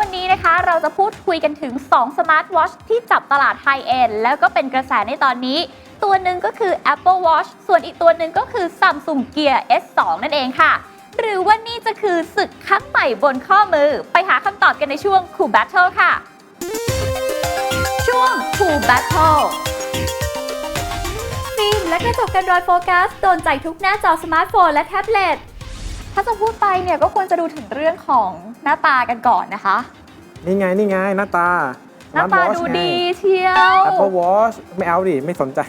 วันนี้นะคะเราจะพูดคุยกันถึง 2 สมาร์ทวอชที่จับตลาดไฮเอ็นแล้วก็เป็นกระแสในตอนนี้ ตัวหนึ่งก็คือ Apple Watch ส่วนอีกตัวหนึ่งก็คือ Samsung Gear S2 นั่นเองค่ะ หรือว่านี่จะคือศึกครั้งใหม่บนข้อมือ ไปหาคำตอบกันในช่วง Cool Battle ค่ะ ช่วง Cool Battle ฟิล์มและกระจกกันรอยโฟกัสโดนใจทุกหน้าจอสมาร์ทโฟนและแท็บเล็ต ถ้าจะพูดไปเนี่ยก็ควรจะดูถึงเรื่องของหน้าตากันก่อนนะคะ นี่ไงนี่ไงหน้าตาหน้าตา Smartwatch ดูไงดีเชียว Apple Watch ไม่เอาดิไม่สนใจ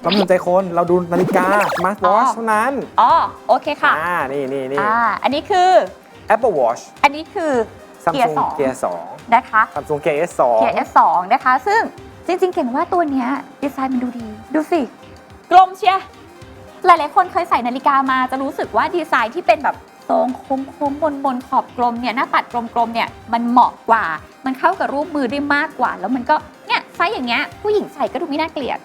เราไม่สนใจคนเราดูนาฬิกา Smart Watch เท่านั้น อ๋อ โอเคค่ะ อ่า นี่นี่นี่อ่า อันนี้คือ Apple Watch อันนี้คือ Gear Samsung 2 Gear นะคะ2 Samsung Gear S2 Gear S2 นะคะ ซึ่งจริงๆ เก่งว่าตัวเนี้ยดีไซน์มันดูดี ดูสิ กลมเชียร์หลายๆ คนเคยใส่นาฬิกามาจะรู้สึกว่าดีไซน์ที่เป็นแบบ ทรงโค้งๆบนบนๆขอบกลมเนี่ยหน้าปัดกลมๆเนี่ยมันเหมาะกว่า มันเข้ากับรูปมือได้มากกว่า แล้วมันก็เนี่ยไซส์อย่างเงี้ยผู้หญิงใส่ก็ดูไม่น่าเกลียด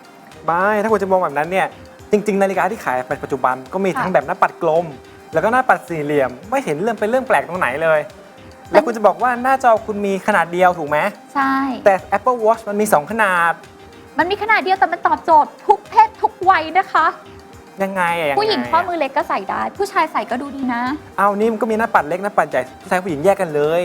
ไม่ถ้าคุณจะมองแบบนั้นเนี่ยจริง ๆ นาฬิกาที่ขายปัจจุบันก็มีค่ะทั้งแบบหน้าปัดกลม แล้วก็หน้าปัดสี่เหลี่ยม ไม่เห็นเรื่องเป็นเรื่องแปลกตรงไหนเลย แล้วคุณจะบอกว่าหน้าจอคุณมีขนาดเดียวถูกไหมใช่ แต่ Apple Watch มันมี 2 ขนาด มันมีขนาดเดียวแต่มันตอบโจทย์ทุกเพศทุกวัยนะคะ ยังไงอะยังไงผู้หญิงข้อมือะอเล็กก็ใส่ได้ ผู้ชายใส่ก็ดูดีนะ เอานี่มันก็มีหน้าปัดเล็กหน้าปัดใหญ่ผู้ชายผู้หญิงแยกกันเลย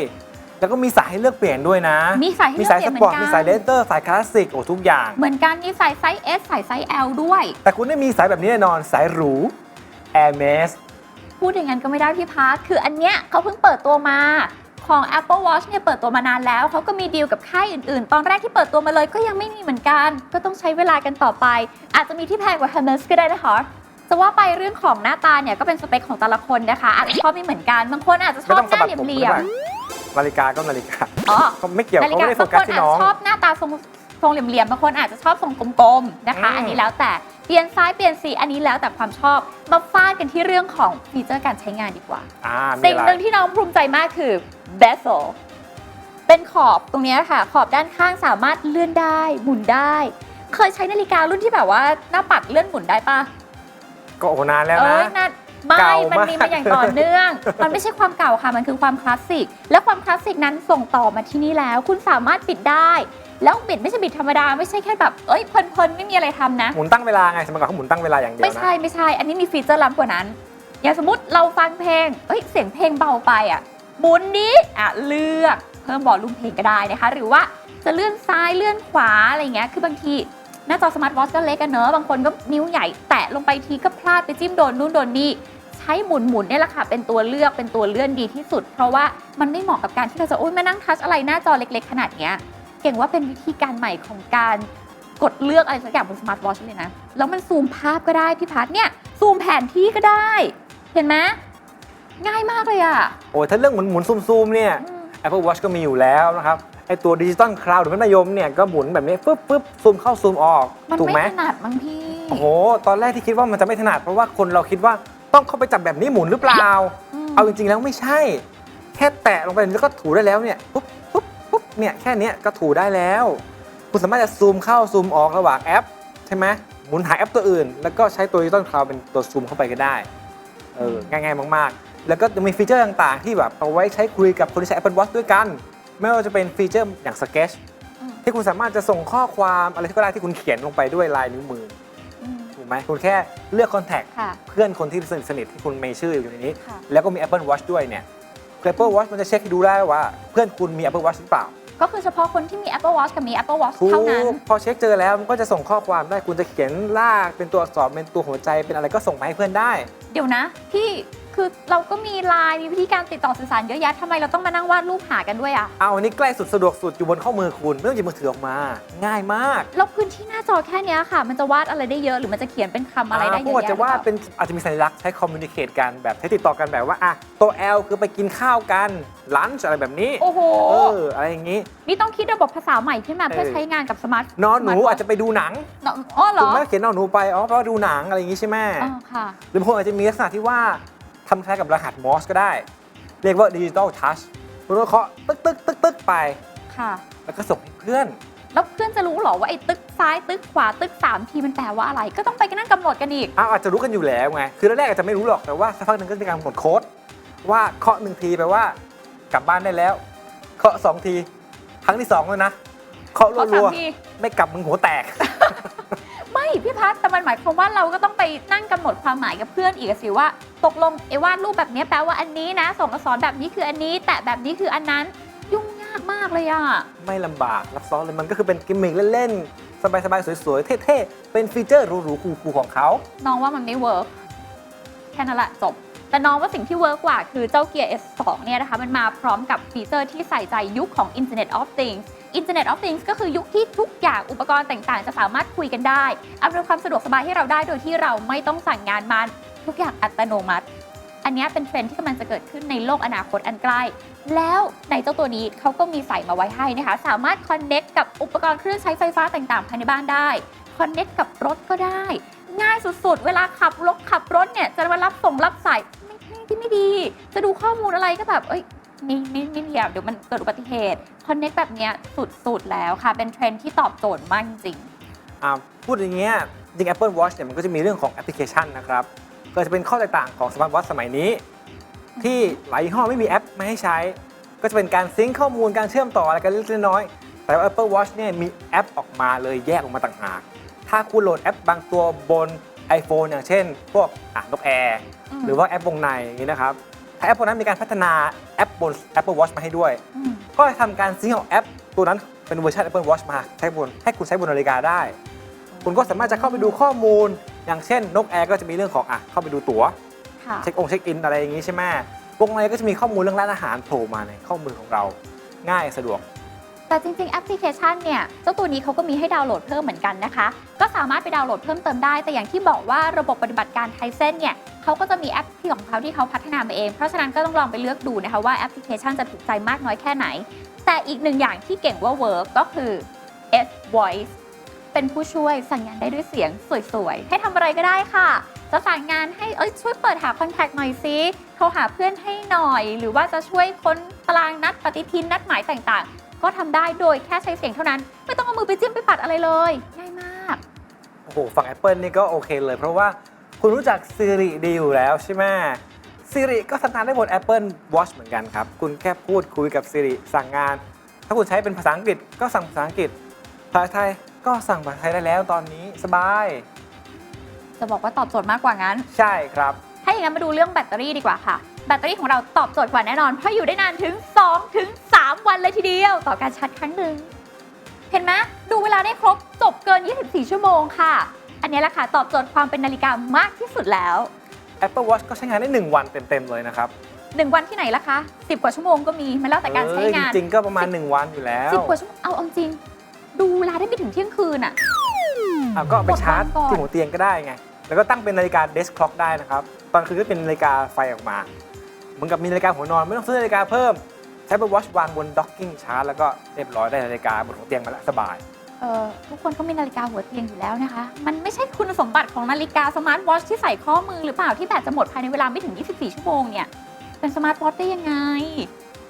แล้วก็มีสายให้เลือกเปลี่ยนด้วยนะ มีสายให้มีเลือกสายเปลี่สยนเหมืปออร์ตนกัมีสายเลเตอร์สายคลาสสิกโอ้ทุกอย่าง เหมือนกันมีสายไซส์ S สายไซส์ L ด้วย แต่คุณไม่มีสายแบบนี้แน่นอนสายหรู Air m a s พูดอย่างนั้นก็ไม่ได้พี่พาร์ทคืออันเนี้ยเขาเพิ่งเปิดตัวมา ของ Apple Watch เนี่ยเปิดตัวมานานแล้ว เขาก็มีดีลกับค่ายอื่นๆ ตอนแรกที่เปิดตัวมาเลยก็ยังไม่มีเหมือนกัน ก็ต้องใช้เวลากันต่อไป อาจจะมีที่แพงกว่า Hermes ก็ได้นะคะ จะว่าไปเรื่องของหน้าตาเนี่ยก็เป็นสเปคของแต่ละคนนะคะอาจจะชอบไม่เหมือนกันบางคนอาจจะชไม่อบต้องหสะน้าบัดผมเหลี่ยมนาฬิกาก็นาฬิกาๆอ๋อเขาไม่เกี่ยวนาฬิเขากาไม่ได้โฟบางกัคสนที่อาจน้องจะชอบหน้าตาทรงทรงเหลี่ยมๆบางคนอาจจะชอบทรงกลมๆนะคะอืมอันนี้แล้วแต่เปลี่ยนซ้ายเปลี่ยนสีอันนี้แล้วแต่ความชอบมาฟาดกันที่เรื่องของฟีเจอร์การใช้งานดีกว่าอ่ามีสิ่งอะไรหนึ่งที่น้องภูมิใจมากคือ bezel เป็นขอบตรงเนี้ยค่ะ ขอบด้านข้างสามารถเลื่อนได้หมุนได้ เคยใช้นาฬิการุ่นที่แบบว่าหน้าปัดเลื่อนหมุนได้ปะ ก็โอ้นานแล้วเอ้นะ ยน่าไม่เก่ามันมากมีมาอย่างต่อเนื่อง มันไม่ใช่ความเก่าค่ะ มันคือความคลาสสิก และความคลาสสิกนั้นส่งต่อมาที่นี่แล้ว คุณสามารถปิดได้ แล้วบิดไม่ใช่บิดธรรมดา ไม่ใช่แค่แบบ เอ้ยเพลินๆไม่มีอะไรทำนะ หมุนตั้งเวลาไงสมัยก่อนเขาหมุนตั้งเวลาอย่างเดียวไม่นะใช่ไม่ใช่ อันนี้มีฟีเจอร์ล้ำกว่านั้น อย่างสมมติเราฟังเพลง เอ้ยเสียงเพลงเบาไปอะหมุนนี้อะเลือกเพิ่มบอลลุ่มเพลงก็ได้นะคะ หรือว่าจะเลื่อนซ้ายเลื่อนขวาอะไรอย่างเงี้ย คือบางทีห น้าจอสมาร์ทวอทก็เล็กกันเนอะบางคนก็นิ้วใหญ่แตะลงไปทีก็พลาดไปจิ้มโดนนู่นโดนนี่ใช้หมุนหมุนๆเนี่ยแหละค่ะเป็นตัวเลือกเป็นตัวเลื่อนดีที่สุด เพราะว่ามันไม่เหมาะกับการที่เราจะโอ๊ยมานั่งทัชอะไรหน้าจอเล็ก ๆ ขนาดเนี้ยเก่งว่าเป็นวิธีการใหม่ของการกดเลือกอะไรสักอย่างบนสมาร์ทวอทช์เลยนะ แล้วมันซูมภาพก็ได้พี่พัดเนี่ยซูมแผนที่ก็ได้ เห็นไหมง่ายมากเลยอะโอ้ยถ้าเรื่องหมุนหมุนซูมซูมเนี่ยอืม Apple Watch ก็มีอยู่แล้วนะครับ ไอตัวดิจิตอลคลาวด์หรือมัธยมเนี่ยก็หมุนแบบนี้ปึ๊บปึ๊บซูมเข้าซูมออกมันถูกไหมไม่ถนัดมั้งพี่โอ้โหตอนแรกที่คิดว่ามันจะไม่ถนัดเพราะว่าคนเราคิดว่าต้องเข้าไปจับแบบนี้หมุนหรือเปล่ามเอาจริง ๆ แล้วไม่ใช่ แค่แตะลงไปแล้วก็ถูได้แล้วเนี่ยปุ๊บปุ๊บปุ๊บเนี่ยแค่เนี้ยก็ถูได้แล้ว คุณสามารถจะซูมเข้าซูมออกระหว่างแอป ใช่ไหมหมุนหาแอปตัวอื่น แล้วก็ใช้ตัวดิจิตอลคลาวด์เป็นตัวซูมเข้าไปก็ได้เออง่ายๆ มาก ๆ แล้วก็จะมีฟีเจอร์ต่างๆ ที่แบบเอาไว้ใช้คุยกับคนที่ใช้ Apple Watch ด้วยกัน ไม่ว่าจะเป็นฟีเจอร์อย่าง Sketch อืมที่คุณสามารถจะส่งข้อความอะไรก็ได้ที่คุณเขียนลงไปด้วยลายนิ้วมืออืมถูกไหมคุณแค่เลือกคอนแทคค่ะเพื่อนคนที่สนิทสนิทที่คุณมีชื่ออยู่ในนี้ค่ะแล้วก็มี Apple Watch ด้วยเนี่ยคือ Apple Watch มันจะเช็คให้ดูได้ว่าเพื่อนคุณมี Apple Watch หรือเปล่า ก็คือเฉพาะคนที่มี Apple Watch กับมี Apple Watch ถูเท่านั้นกพอเช็คเจอแล้วมันก็จะส่งข้อความได้คุณจะเขียนลากเป็นตัวอักษรเป็นตัวหัวใจเป็นอะไรก็ส่งมาให้เพื่อนได้ เดี๋ยวนะพี่ คือเราก็มีไลน์มีวิธีการติดต่อสื่อสารเยอะแยะทำไมเราต้องมานั่งวาดรูปหากันด้วยอะเอาอันนี้ใกล้สุดสะดวกสุดอยู่บนข้อมือคุณ ไม่ต้องหยิบมือถือออกมา ง่ายมากแล้วพื้นที่หน้าจอแค่เนี้ยค่ะ มันจะวาดอะไรได้เยอะหรือมันจะเขียนเป็นคำอะไรได้เยพวอะกอาจแยะจะว่าหรือเปล่เป็นอาจจะมีสัญลักษณ์ใช้คอมมูนิเคตกันแบบใช้ติดต่อกันแบบว่าอะตัว L คือไปกินข้าวกันลันช์อะไรแบบนี้โอ้โห เอออะไรอย่างนี้ นี่ต้องคิดระบบภาษาใหม่ขึ้นมาเพื่อเออใช้งานกับสมาร์ทนอนหนูสมาร์ทวทช์อาจจะไปดูหนังนอนอ๋อเหรถูกอไหมเขียนนอนหนูไปอ๋อเพราะว่าดูหนังอะไรอย่างนี้ใช่ไหม อ๋อค่ะ หรือบางคนอาจจะมีลักษณะที่ว่า ทำคล้ายกับรหัสมอสก็ได้ เรียกว่าดิจิตอลทัชคุณก็เคาะตึ๊กตึ๊กตึ๊กตึ๊กไป ค่ะ แล้วก็ส่งให้เพื่อน แล้วเพื่อนจะรู้เหรอว่าไอ้ตึกซ้ายตึกขวาตึกสามทีมันแปลว่าอะไร ก็ต้องไปกันนั่งกำหนดกันอีก อ้าวอาจจะรู้กันอยู่แล้วไง คือแรกๆอาจจะไม่รู้หรอก แต่ว่าสักพักหนึ่งก็จะมีการกำหนดโค้ด ว่าเคาะหนึ่งทีแปลว่ากลับบ้านได้แล้ว เคาะสองที ครั้งที่สองแล้วนะ เคาะขอรัถามวที ๆไม่กลับมึงหัวแตก ไม่พี่พัฒแต่มันหมายความว่าเราก็ต้องไปนั่งกำหนดความหมายกับเพื่อนอีกอะสิว่า ตกลงไอ้วาดรูปแบบนี้แปลว่าอันนี้นะส่งอักษรแบบนี้คืออันนี้ แต่แบบนี้คืออันนั้นยุ่งยากมากเลยอะไม่ลำบากซับซ้อนเลยมันก็คือเป็นกิมมิคเล่นๆ สบายๆ สวยๆ เท่ๆ เป็นฟีเจอร์หรูๆคูลๆของเขา น้องว่ามันไม่เวิร์กแค่นั้นแหละจบ แต่น้องว่าสิ่งที่เวิร์กกว่าคือเจ้าเกียร์ S2 เนี่ยนะคะมันมาพร้อมกับฟีเจอร์ที่ใส่ใจยุคของ Internet of Things Internet of Things ก็คือยุคที่ทุกอย่างอุปกรณ์ต่างๆ จะสามารถคุยกันได้อำนวยความสะดวกสบายให้เราได้โดยที่เราไม่ต้องสั่งงานมัน ทุกอย่างอัตโนมัติ อันนี้เป็นเทรนด์ที่กำลังจะเกิดขึ้นในโลกอนาคตอันใกล้ แล้วในเจ้าตัวนี้เขาก็มีใส่มาไว้ให้นะคะ สามารถคอนเน็กกับอุปกรณ์เครื่องใช้ไฟฟ้าต่างๆภายในบ้านได้คอนเน็กกับรถก็ได้ ง่ายสุดๆ เวลาขับรถขับรถเนี่ยจะมารับส่งรับสาย ที่ไม่ดี จะดูข้อมูลอะไรก็แบบเอ้ยไม่ไม่ไม่ดีอะเดี๋ยวมันเกิดอุบัติเหตุคอนเน็กแบบเนี้ยสุดๆแล้วค่ะ เป็นเทรนด์ที่ตอบโจทย์มากจริงอ่าพูดอย่างเงี้ยจริง Apple Watch เนี่ยมันก็จะมีเรื่องของแอปพลิเคชันนะครับ ก็จะเป็นข้อแตกต่างของสมาร์ทวอทสมัยนี้ ที่หลายยี่ห้อไม่มีแอปมาให้ใช้ ก็จะเป็นการซิงค์ข้อมูลการเชื่อมต่ออะไรกันเล็กน้อย แต่ว่า Apple Watch เนี่ยมีแอปออกมาเลยแยกออกมาต่างหาก ถ้าคุณโหลดแอปบางตัวบน iPhone อย่างเช่น พวกอะนกแอร์อืมหรือว่าแอปวงในอย่างนี้นะครับถ้าแอปพวกนั้นมีการพัฒนาแอปบน Apple Watch มาให้ด้วยอืมก็จะทำการซิงค์ของแอปตัวนั้นเป็นเวอร์ชัน Apple Watch มาใช้บนให้คุณใช้บนนาฬิกาได้ คุณก็สามารถจะเข้าไปดูข้อมูล อย่างเช่น นกแอร์ก็จะมีเรื่องของอะเข้าไปดูตั๋ว ค่ะเช็คองค์เช็คอินอะไรอย่างนี้ใช่ไหมวงในก็จะมีข้อมูลเรื่องร้านอาหารโผล่มาในข้อมูลของเรา ง่ายสะดวก แต่จริงๆ แอปพลิเคชันเนี่ยเจ้าตัวนี้เขาก็มีให้ดาวน์โหลดเพิ่มเหมือนกันนะคะ ก็สามารถไปดาวน์โหลดเพิ่มเติมได้ แต่อย่างที่บอกว่าระบบปฏิบัติการไทเซนเนี่ยเขาก็จะมีแอปที่ของเขาที่เขาพัฒนามาเอง เพราะฉะนั้นก็ต้องลองไปเลือกดูนะคะว่าแอปพลิเคชันจะถูกใจมากน้อยแค่ไหน แต่อีกหนึ่งอย่างที่เก่งว่าเวิร์กก็คือ S Voice เป็นผู้ช่วยสั่งงานได้ด้วยเสียงสวยๆ ให้ทำอะไรก็ได้ค่ะ จะสั่งงานให้เอ้ยช่วยเปิดหาคอนแทคหน่อยซิโทรหาเพื่อนให้หน่อย หรือว่าจะช่วยค้นตารางนัดปฏิทินนัดหมายต่างๆ ก็ทำได้โดยแค่ใช้เสียงเท่านั้น ไม่ต้องเอามือไปจิ้มไปปัดอะไรเลยง่ายมาก โอ้โหฝั่ง Apple นี่ก็โอเคเลย เพราะว่าคุณรู้จัก Siri ดีอยู่แล้วใช่ไหม Siri ก็ทำงานได้บน Apple Watch เหมือนกันครับ คุณแค่พูดคุยกับ Siri สั่งงาน ถ้าคุณใช้เป็นภาษาอังกฤษก็สั่งภาษาอังกฤษ ภาษาไทยก็สั่งภาษาไทยได้แล้วตอนนี้สบาย จะบอกว่าตอบโจทย์มากกว่างั้น ใช่ครับ ถ้าอย่างนั้นมาดูเรื่องแบตเตอรี่ดีกว่าค่ะ แบตเตอรี่ของเราตอบโจทย์กว่าแน่นอน เพราะอยู่ได้นานถึง 2 ถึง 3 วันเลยทีเดียว ต่อการชาร์จครั้งหนึ่ง เห็นไหมดูเวลาได้ครบจบเกิน 24 ชั่วโมงค่ะ อันนี้แหละค่ะตอบโจทย์ความเป็นนาฬิกามากที่สุดแล้ว Apple Watch ก็ใช้งานได้ 1 วันเต็ม ๆ เลยนะครับ1วันที่ไหนล่ะคะ10กว่าชั่วโมงก็มีมันแล้วแต่การใช้งานเออจริงๆก็ประมาณ 1 วันอยู่แล้ว10กว่าชั่วโมงเอาเอาจริง ดูเวลาได้ไม่ถึงเที่ยงคืนอะอะก็เอาไปชาร์จกดวางก่อนที่หัวเตียงก็ได้ไง แล้วก็ตั้งเป็นนาฬิกา desk clock ได้นะครับ ตอนคืนก็เป็นนาฬิกาไฟออกมาเห มือนกับมีนาฬิกาหัวนอนไม่ต้องซื้อนาฬิกาเพิ่มใช้เป็น watch วางบน docking ชาร์จแล้วก็เรียบร้อยได้นาฬิกาบนหัวเตียงมาแล้วสบาย เออทุกคนก็มีนาฬิกาหัวเตียงอยู่แล้วนะคะ มันไม่ใช่คุณสมบัติของนาฬิกาสมาร์ทวอชที่ใส่ข้อมือหรือเปล่าที่แบตจะหมดภายในเวลาไม่ถึง 24 ชั่วโมงเนี่ย เป็นสมาร์ทวอชได้ยังไง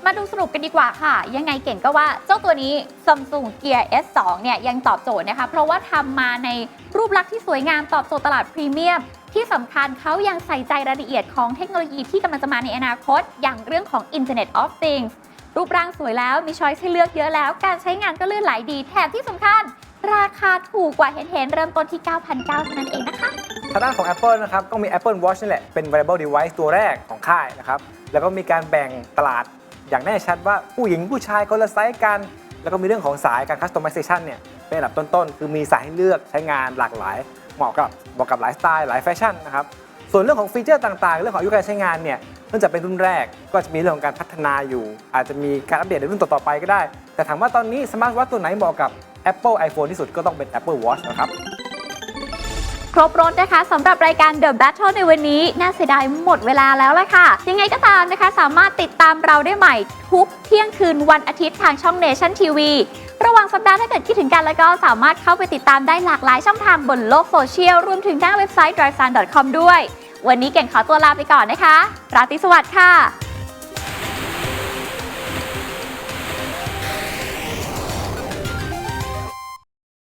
มาดูสรุปกันดีกว่าค่ะ ยังไงเก่งก็ว่าเจ้าตัวนี้ Samsung Gear S2 เนี่ยยังตอบโจทย์นะคะ เพราะว่าทำมาในรูปลักษณ์ที่สวยงามตอบโจทย์ตลาดพรีเมียม ที่สำคัญเขายังใส่ใจรายละเอียดของเทคโนโลยีที่กำลังจะมาในอนาคต อย่างเรื่องของ Internet of Things รูปร่างสวยแล้วมีช้อยให้เลือกเยอะแล้ว การใช้งานก็ลื่นไหลดี แถมที่สำคัญ ราคาถูกกว่าเห็นเห็นๆเริ่มต้นที่ 9,900เท่านั้นเองนะคะ ทางด้านของ Apple นะครับก็มี Apple Watch นี่แหละเป็น wearable device ตัวแรกของค่ายนะครับแล้วก็มีการแบ่งตลาดอย่างแน่ชัดว่าผู้หญิงผู้ชายคนละไซส์กัน แล้วก็มีเรื่องของสายการ customization เนี่ยเป็นอันดับต้นๆ คือมีสายให้เลือกใช้งานหลากหลาย เหมาะกับเหมาะกับหลายสไตล์หลายแฟชั่นนะครับส่วนเรื่องของฟีเจอร์ต่างๆ เรื่องของอายุการใช้งานเนี่ยเนื่องจากเป็นรุ่นแรกก็จะมีเรื่องของการพัฒนาอยู่ อาจจะมีการอัปเดตในรุ่นต่อๆไปก็ได้ แต่ถามว่าตอนนี้สมาร์ทวอทตัวไหนเหมาะกับ Apple iPhone ที่สุดก็ต้องเป็น Apple Watch นะครับครบรถนะคะสำหรับรายการ The Battle ในวันนี้ น่าเสียดายหมดเวลาแล้วละค่ะ ยังไงก็ตามนะคะ สามารถติดตามเราได้ใหม่ ทุกเที่ยงคืนวันอาทิตย์ทางช่อง Nation TV ระหว่างสัปดาห์ถ้าเกิดคิดถึงกันแล้วก็สามารถเข้าไปติดตามได้หลากหลายช่องทางบนโลกโซเชียลรวมถึงหน้าเว็บไซต์ drivesun.com ด้วย วันนี้เก่งขอตัวลาไปก่อนนะคะ ราตรีสวัสดิ์ค่ะ